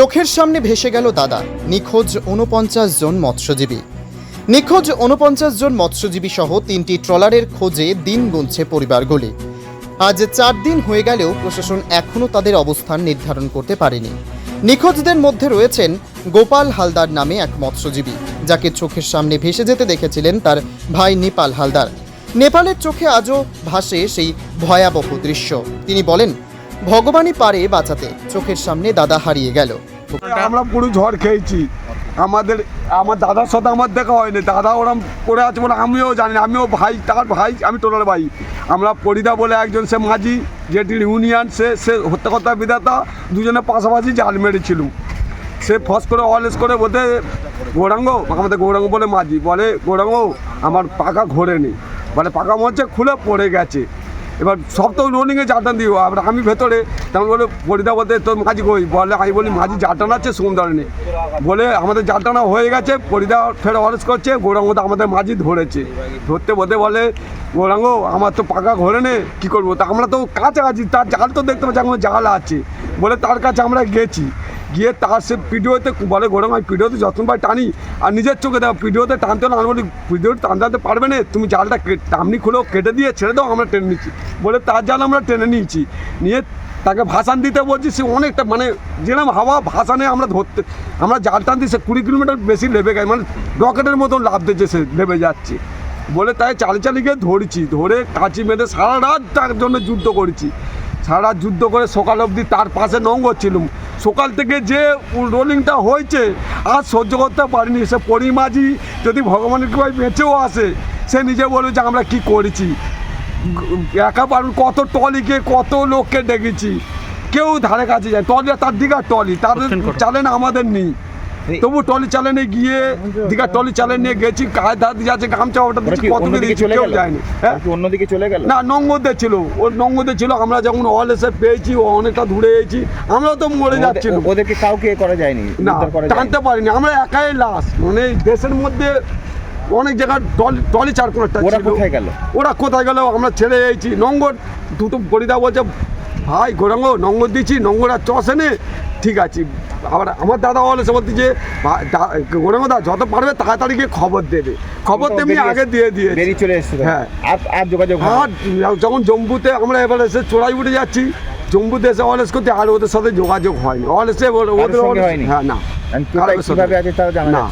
চোখের সামনে ভেসে গেল দাদা। নিখোঁজ উনপঞ্চাশ জন মৎস্যজীবী। নিখোঁজ উনপঞ্চাশ জন মৎস্যজীবী সহ তিনটি ট্রলারের খোঁজে দিন গুনছে পরিবারগুলি। আজ চার দিন হয়ে গেলেও প্রশাসন এখনও তাদের অবস্থান নির্ধারণ করতে পারেনি। নিখোঁজদের মধ্যে রয়েছেন গোপাল হালদার নামে এক মৎস্যজীবী, যাকে চোখের সামনে ভেসে যেতে দেখেছিলেন তার ভাই নেপাল হালদার। নেপালের চোখে আজও ভাসে সেই ভয়াবহ দৃশ্য। তিনি বলেন, ভগবানই পারে বাঁচাতে। চোখের সামনে দাদা হারিয়ে গেল। আমরা পুরো ঝড় খেয়েছি। আমাদের, আমার দাদার সাথে আমার দেখা হয়নি। দাদা ওরম করে আছে বলে আমিও জানি আমিও ভাই, তার ভাই, আমি টোটাল ভাই। আমরা পরিদা বলে একজন, সে মাঝি যেটি ইউনিয়ন সে সে হত্যাকর্তা বিধাতা, দুজনে পাশাপাশি জাল মেরেছিল। সে ফস করে অলেস করে বলতে, গৌরাঙ্গ, আমাদের গৌরাঙ্গ বলে মাঝি, বলে, গৌরাঙ্গ, আমার পাকা ঘোরে নেই। বলে, পাকা মরছে খুলে পড়ে গেছে। এবার সব তো রোলিংয়ে জাটান দিও আবার আমি ভেতরে তেমন বলে পরিদা বলতে তোর মাঝি কই? বলে, আমি বলি, মাঝি জাটান আছে সুন্দরণে বলে, আমাদের জাটানা হয়ে গেছে পরিদা ফের অরেস করছে, গৌরাঙ্গ তো আমাদের মাঝি ধরেছে। ধরতে বলতে বলে, গৌরাঙ্গ, আমার তো পাকা ঘরে নে কী করব? তা আমরা তো কাছাকাছি, তার জাল তো দেখতে পাচ্ছি, এখন জাল আছে। বলে তার কাছে আমরা গেছি। গিয়ে তার সে ভিডিওতে বলে গরম আমি ভিডিওতে যত্ন পাই টানি, আর নিজের চোখে দেখো, ভিডিওতে টানতে না আমি বলি ভিডিও টানতে পারবে না, তুমি জালটা টামনি খুলেও কেটে দিয়ে ছেড়ে দাও, আমরা টেনে নিচ্ছি। বলে তার জাল আমরা টেনে নিয়েছি। নিয়ে তাকে ভাসান দিতে বলছি, সে অনেকটা মানে যেরকম হাওয়া, ভাসানে আমরা ধরতে, আমরা জাল টানতে, সে কুড়ি কিলোমিটার বেশি লেবে গেছে মানে রকেটের মতন লাভ দিচ্ছে, সে লেবে যাচ্ছে। বলে তাই চালি চালি গিয়ে ধরেছি, ধরে কাঁচি মেরে সারা রাত তার জন্য যুদ্ধ করেছি। সারা যুদ্ধ করে সকাল অবধি তার পাশে নঙ্গর ছিলাম। সকাল থেকে যে রোলিংটা হয়েছে আর সহ্য করতে পারিনি। সে পরিমাঝি যদি ভগবানের কৃপায় বেঁচেও আসে সে নিজে বলবে যে আমরা কি করেছি। একা পারুন কত টলিকে কত লোককে ডেকেছি। কেউ ধারে কাছে যায় টলি তার দিঘার টলি তাদের চালেন আমাদের নেই। তবু টলি চালেনে গিয়ে দিঘার টলি চালে নিয়ে গেছি ধার দিয়ে আছে গামছা ওটা দিচ্ছি কত চলে কেউ যায়নি হ্যাঁ? অন্যদিকে চলে গেল? না নঙ্গদে ছিল। ওর নঙ্গদে ছিল আমরা যখন অল এসে পেয়েছি ও অনেকটা দূরে এসেছি আমরাও তো মরে যাচ্ছিল। ওদেরকে কাউকে করা যায়নি না টানতে পারিনি আমরা একাই লাশ মানে দেশের মধ্যে অনেক জায়গায় টলি টলি চার কোনটা ওরা কোথায় গেল? ওরা কোথায় গেল আমরা ছেড়ে এসেছি। নঙ্গর দুটো পরিদা বলছে ভাই গোরাঙ্গ নঙ্গর দিচ্ছি নঙ্গর আর চষে ঠিক আছে। আবার আমার দাদা বলে সে বলতে যে গোরাঙ্গ দা যত পারবে তাড়াতাড়ি গিয়ে খবর দেবে। খবর তো তেমনি আগে দিয়ে দিয়ে বেরিয়ে চলে এসেছিল হ্যাঁ। আর যোগাযোগ হয় আর যখন জম্বুতে আমরা এবার এসে চোরাই উঠে যাচ্ছি জম্বুতে এসে অলেস করতে আর ওদের সাথে যোগাযোগ হয়নি। অলেসে ওদের? হ্যাঁ না। And কোথায় কারোর সাথে- কীভাবে আছে তাও জানা না,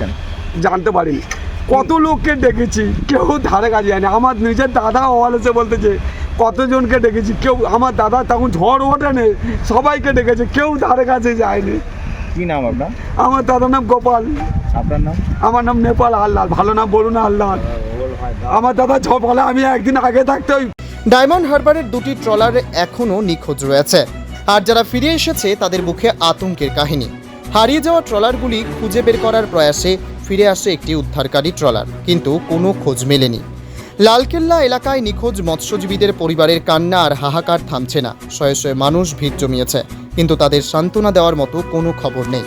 জানতে পারিনি। কত লোককে ডেকেছি কেউ ধারে কাছে যায়নি। আমার নিজের দাদা অলেসে বলতেছে কতজনকে ডেকেছি কেউ আমার দাদা তখন ঝড় ওঠেনি সবাইকে ডেকেছে কেউ ধারে কাছে যায়নি। কি নাম আপনার? আমার দাদার নাম গোপাল। আপনার নাম? আমার নাম নেপাল আল্লাহ ভালো নাম বলুন আল্লাহ আমার দাদা ঝপালে আমি একদিন আগে থাকতে ওই ডায়মন্ড হারবারের দুটি ট্রলার এখনও নিখোঁজ রয়েছে। আর যারা ফিরে এসেছে তাদের মুখে আতঙ্কের কাহিনী। হারিয়ে যাওয়া ট্রলারগুলি খুঁজে বের করার প্রয়াসে ফিরে আসে একটি উদ্ধারকারী ট্রলার কিন্তু কোনো খোঁজ মেলেনি। লালকেল্লা এলাকায় নিখোঁজ মৎস্যজীবীদের পরিবারের কান্না আর হাহাকার থামছে না। শয়ে শয়ে মানুষ ভিড় জমিয়েছে। কিন্তু তাদের সান্ত্বনা দেওয়ার মতো কোনো খবর নেই।